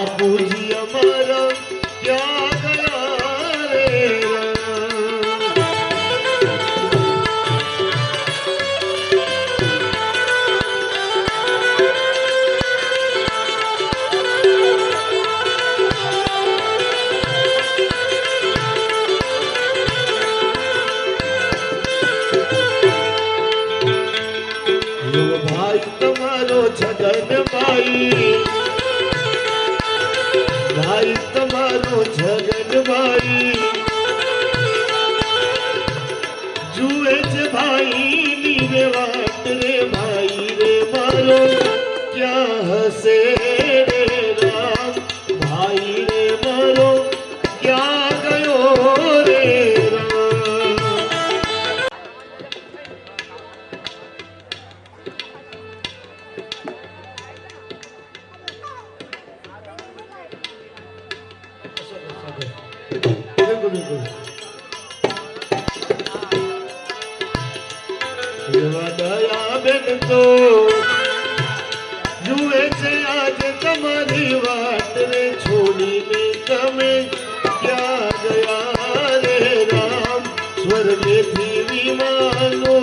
બાપુજી અમારા ક્યાં ગયા રે રામ? એવો ભાઈ તમારો છગનભાઈ ભાઈ તમારો છગનભાઈ જુએ છે ભાઈ ની રે વાટ રે, ભાઈ રે મારો. ક્યાં હસે એવા દયા બેન તો જુએ છે આજ તમારી વાત રે છોડીને તમે ક્યાં ગયા રે રામ સ્વર્ગેથી વિમાનો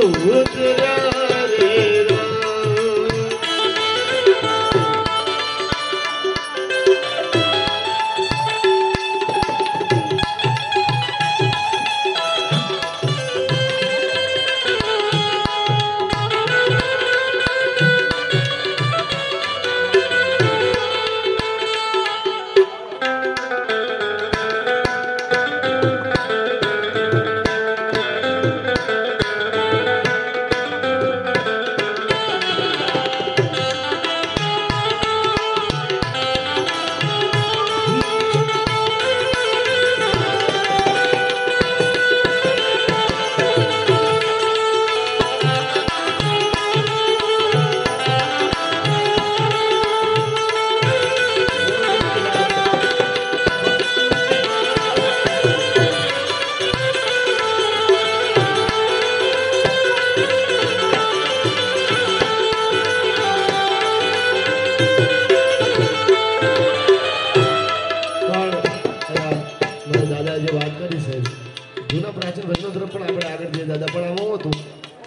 જૂના પ્રાચીન વચનો તરફ પણ આપણે આગળ જઈએ. દાદા, પણ આમાં હતું.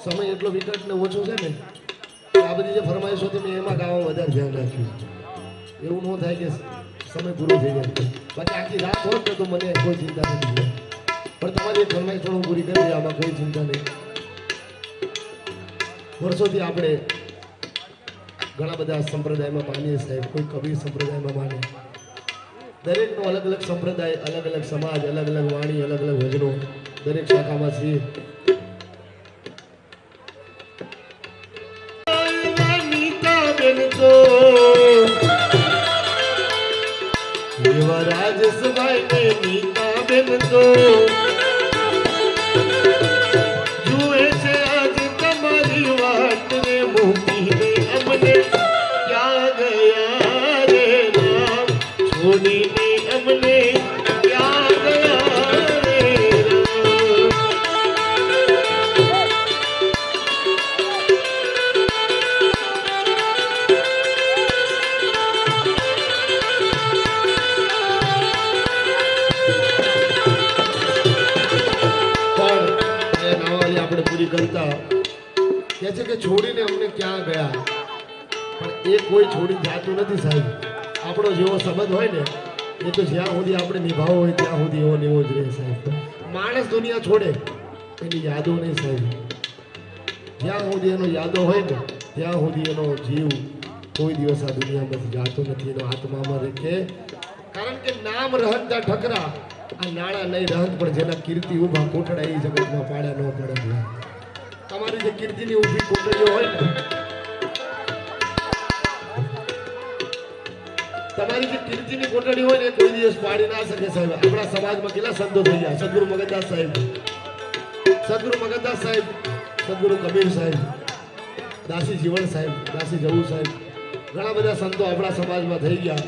સમય એટલો વિકટ ને ઓછો છે ને આ બધી જે ફરમાઈશો હતી મેં એમાં ગાવામાં વધારે ધ્યાન રાખ્યું. એવું ન થાય કે સમય પૂરો થઈ જાય. બાકી આખી રાત હોત તો મને કોઈ ચિંતા નથી. પણ તમારી એક ફરમાઈશ પણ હું પૂરી કરી આમાં કોઈ ચિંતા નહીં. વર્ષોથી આપણે ઘણા બધા સંપ્રદાયમાં માનીએ સાહેબ. કોઈ કવિ સંપ્રદાયમાં માને. દરેકનો અલગ અલગ સંપ્રદાય, અલગ અલગ સમાજ, અલગ અલગ વાણી, અલગ અલગ ભજનો દરેક શાખામાં એવા રાજસભાઈ નીતા બેન તો કહે છે કે છોડીને અમને ક્યાં ગયા? પણ એ કોઈ છોડી જાતું નથી સાહેબ. આપણો જેવો સંબંધ હોય ને એ તો જ્યાં સુધી આપણે નિભાવો હોય ત્યાં સુધી એવો એવો જ રહે સાહેબ. માણસ દુનિયા છોડે એની યાદો નહીં સાહેબ. જ્યાં સુધી એનો યાદો હોય ને, ત્યાં સુધી એનો જીવ કોઈ દિવસ આ દુનિયામાંથી જાતો નથી, એનો આત્મામાં રહે કારણ કે નામ રહનતા ઠકરા, આ નાણા નહીં રહન પણ જેના કીર્તિ ઊભા કોટડા એ જગતમાં પાડ્યા ન પડે. તમારી જે કીર્તિની ઊભી કોટડીઓ હોય ને તમારી જે કીર્તિની કોટડી હોય ને કોઈ દિવસ પાડી ના શકે સાહેબ. આપણા સમાજમાં કેટલા સંતો થઈ ગયા? સદગુરુ મગનદાસ સાહેબ. સદગુરુ મગનદાસ સાહેબ. સદગુરુ કબીર સાહેબ. દાસી જીવન સાહેબ. દાસી જવું સાહેબ. ઘણા બધા સંતો આપણા સમાજમાં થઈ ગયા.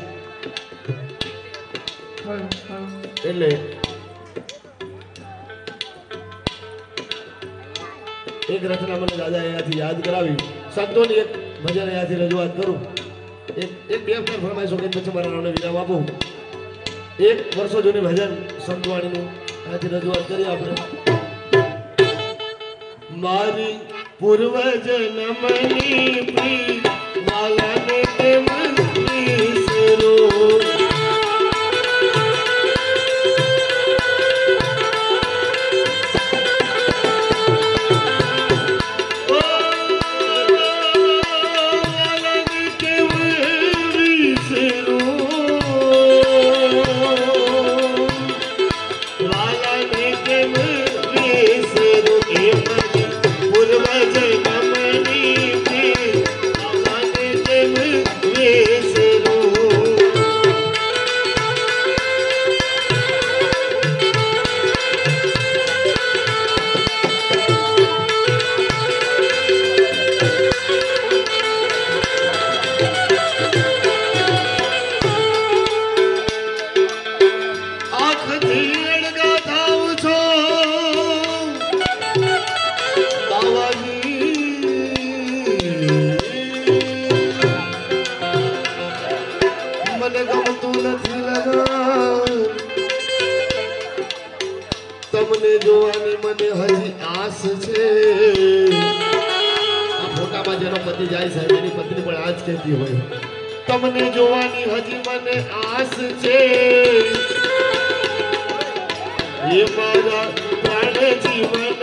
એટલે એક રચના મને દાદા અહીંયાથી યાદ કરાવી. સંતોની એક ભજન અહીંયાથી રજૂઆત કરું. એક એક બે ફેર ફરમાઈશો કે પછી મારા નામને વિરામ આપો? એક વર્ષો જૂની ભજન સંતવાણીનું આજે રજૂઆત કરી આપણે. મારી પૂર્વ જન્મની પ્રી આવતી જાય સાહેબ, એની પત્ની પણ આજ કહેતી હોય. તમને જોવાની હજી મને આસ છે. એ મારા પ્રાણ જીવન